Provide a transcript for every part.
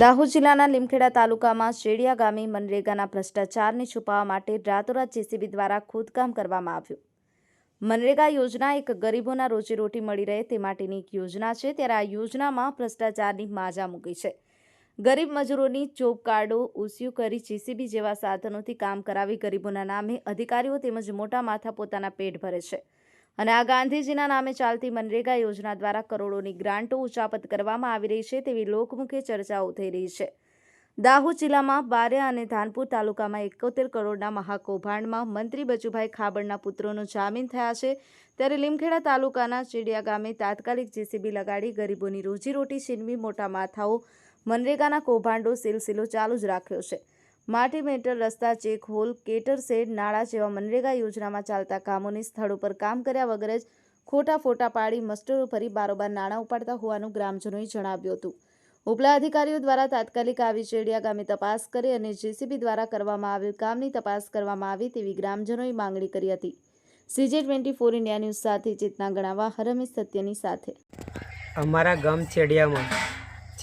દાહોદ જિલ્લાના લીમખેડા તાલુકામાં શેડિયા ગામે મનરેગાના ભ્રષ્ટાચારને છુપાવવા માટે રાતોરાત જેસીબી દ્વારા ખોદકામ કરવામાં આવ્યું. મનરેગા યોજના એક ગરીબોના રોજીરોટી મળી રહે તે માટેની એક યોજના છે. ત્યારે આ યોજનામાં ભ્રષ્ટાચારની માજા મૂકી છે. ગરીબ મજૂરોની જોબ કાર્ડો ઉસ્યુ કરી જેસીબી જેવા સાધનોથી કામ કરાવી ગરીબોના નામે અધિકારીઓ તેમજ મોટા માથા પોતાના પેટ ભરે છે. અને આ ગાંધીજીના નામે ચાલતી મનરેગા યોજના દ્વારા કરોડોની ગ્રાન્ટો ઉચાપત કરવામાં આવી રહી છે તેવી લોકમુખે ચર્ચાઓ થઈ રહી છે. દાહોદ જિલ્લામાં બારિયા અને ધાનપુર તાલુકામાં એકોતેર કરોડના મહાકૌભાંડમાં મંત્રી બચુભાઈ ખાબડના પુત્રોનો જામીન થયા છે. ત્યારે લીમખેડા તાલુકાના ચીડિયા ગામે તાત્કાલિક જેસીબી લગાડી ગરીબોની રોજીરોટી છીનવી મોટા માથાઓ મનરેગાના કૌભાંડો સિલસિલો ચાલુ જ રાખ્યો છે. માટી મેટર રસ્તા ચેક હોલ કેટર શેડ, નાળા જેવા મનરેગા યોજનામાં ચાલતા કામોની સ્થળો પર કામ કર્યા વગર જ ખોટા ફોટા પાડી મસ્ટરો ફરી બારોબાર નાણાં ઉપાડતા હોવાનું ગ્રામજનોએ જણાવ્યું હતું. ઉપલા અધિકારીઓ દ્વારા તાત્કાલિક આવી ચેડિયા ગામે તપાસ કરી અને જેસીબી દ્વારા કરવામાં આવેલ કામની તપાસ કરવામાં આવી તેવી ગ્રામજનોએ માંગણી કરી હતી. CJ twenty four India news સાથે ચેતના ગણાવા હરમેશ સત્યની સાથે. અમારા ગામ ચેડિયામાં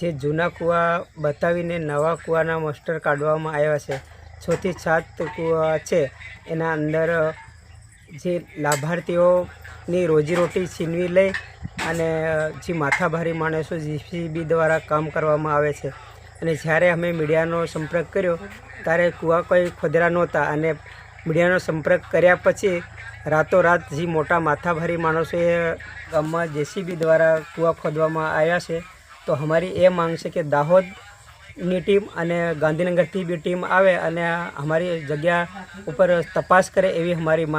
જે જૂના કૂવા બતાવીને નવા કૂવાના મસ્ટર કાઢવામાં આવ્યા છે. છથી સાત કૂવા છે. એના અંદર, જે લાભાર્થીઓની રોજીરોટી છીનવી લઈ અને, જે માથાભારી માણસો જીસીબી દ્વારા કામ કરવામાં આવે છે. અને જ્યારે અમે મીડિયાનો સંપર્ક કર્યો, ત્યારે કૂવા કોઈ ખોદરા નહોતા અને મીડિયાનો સંપર્ક કર્યા પછી રાતોરાત જે મોટા માથાભારી માણસોએ ગામમાં જેસીબી દ્વારા કૂવા ખોદવામાં આવ્યા છે. તો અમારી એ માંગ છે કે દાહોદની ટીમ અને ગાંધીનગરથી બી ટીમ આવે અને અમારી જગ્યા ઉપર તપાસ કરે એવી અમારી માંગ